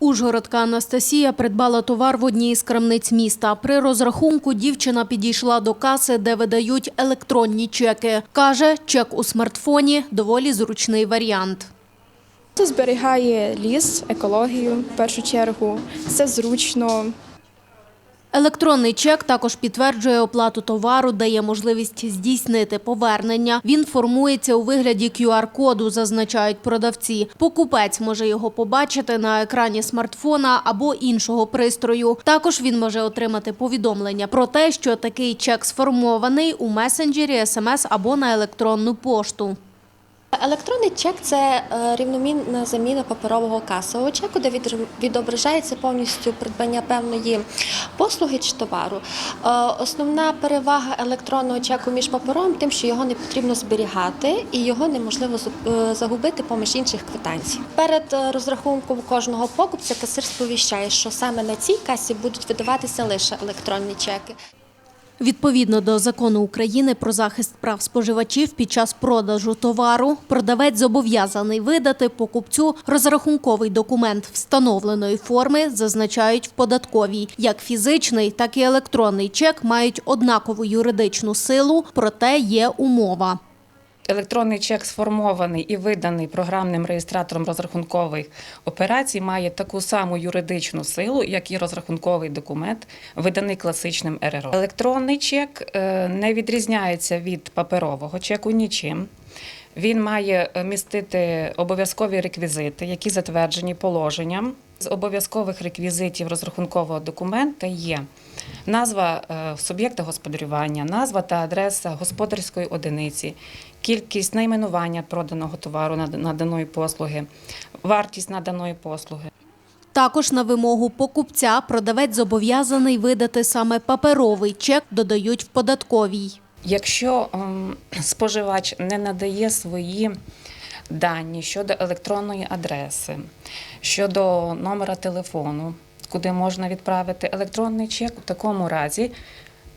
Ужгородка Анастасія придбала товар в одній із крамниць міста. При розрахунку дівчина підійшла до каси, де видають електронні чеки. Каже, чек у смартфоні доволі зручний варіант. Це зберігає ліс, екологію в першу чергу. Це зручно. Електронний чек також підтверджує оплату товару, дає можливість здійснити повернення. Він формується у вигляді QR-коду, зазначають продавці. Покупець може його побачити на екрані смартфона або іншого пристрою. Також він може отримати повідомлення про те, що такий чек сформований у месенджері, смс або на електронну пошту. Електронний чек це е, рівномінна заміна паперового касового чеку, де відображається повністю придбання певної послуги чи товару. Е, Основна перевага електронного чеку між паперовим тим, що його не потрібно зберігати і його неможливо е, загубити поміж інших квитанцій. Перед розрахунком кожного покупця касир сповіщає, що саме на цій касі будуть видаватися лише електронні чеки. Відповідно до закону України про захист прав споживачів під час продажу товару, продавець зобов'язаний видати покупцю розрахунковий документ встановленої форми, зазначають в податковій. Як фізичний, так і електронний чек мають однакову юридичну силу, проте є умова. Електронний чек сформований і виданий програмним реєстратором розрахункових операцій має таку саму юридичну силу, як і розрахунковий документ, виданий класичним РРО. Електронний чек е, не відрізняється від паперового чеку нічим. Він має е, містити обов'язкові реквізити, які затверджені положенням. З обов'язкових реквізитів розрахункового документа є назва е, суб'єкта господарювання, назва та адреса господарської одиниці, кількість найменування проданого товару над- наданої послуги, вартість наданої послуги. Також на вимогу покупця продавець зобов'язаний видати саме паперовий чек, додають в податковій. Якщо ем, споживач не надає свої дані щодо електронної адреси, щодо номера телефону, куди можна відправити електронний чек, у такому разі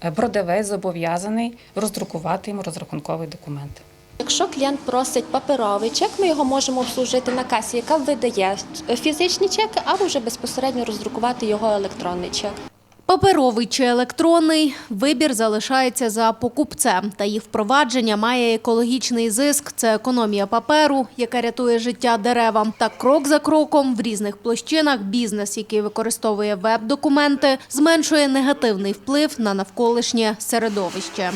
е, продавець зобов'язаний роздрукувати йому розрахунковий документ. Якщо клієнт просить паперовий чек, ми його можемо обслужити на касі, яка видає фізичні чеки, або вже безпосередньо роздрукувати його електронний чек. Паперовий чи електронний вибір залишається за покупцем. Та їх впровадження має екологічний зиск. Це економія паперу, яка рятує життя деревам. Та крок за кроком в різних площинах бізнес, який використовує веб-документи, зменшує негативний вплив на навколишнє середовище.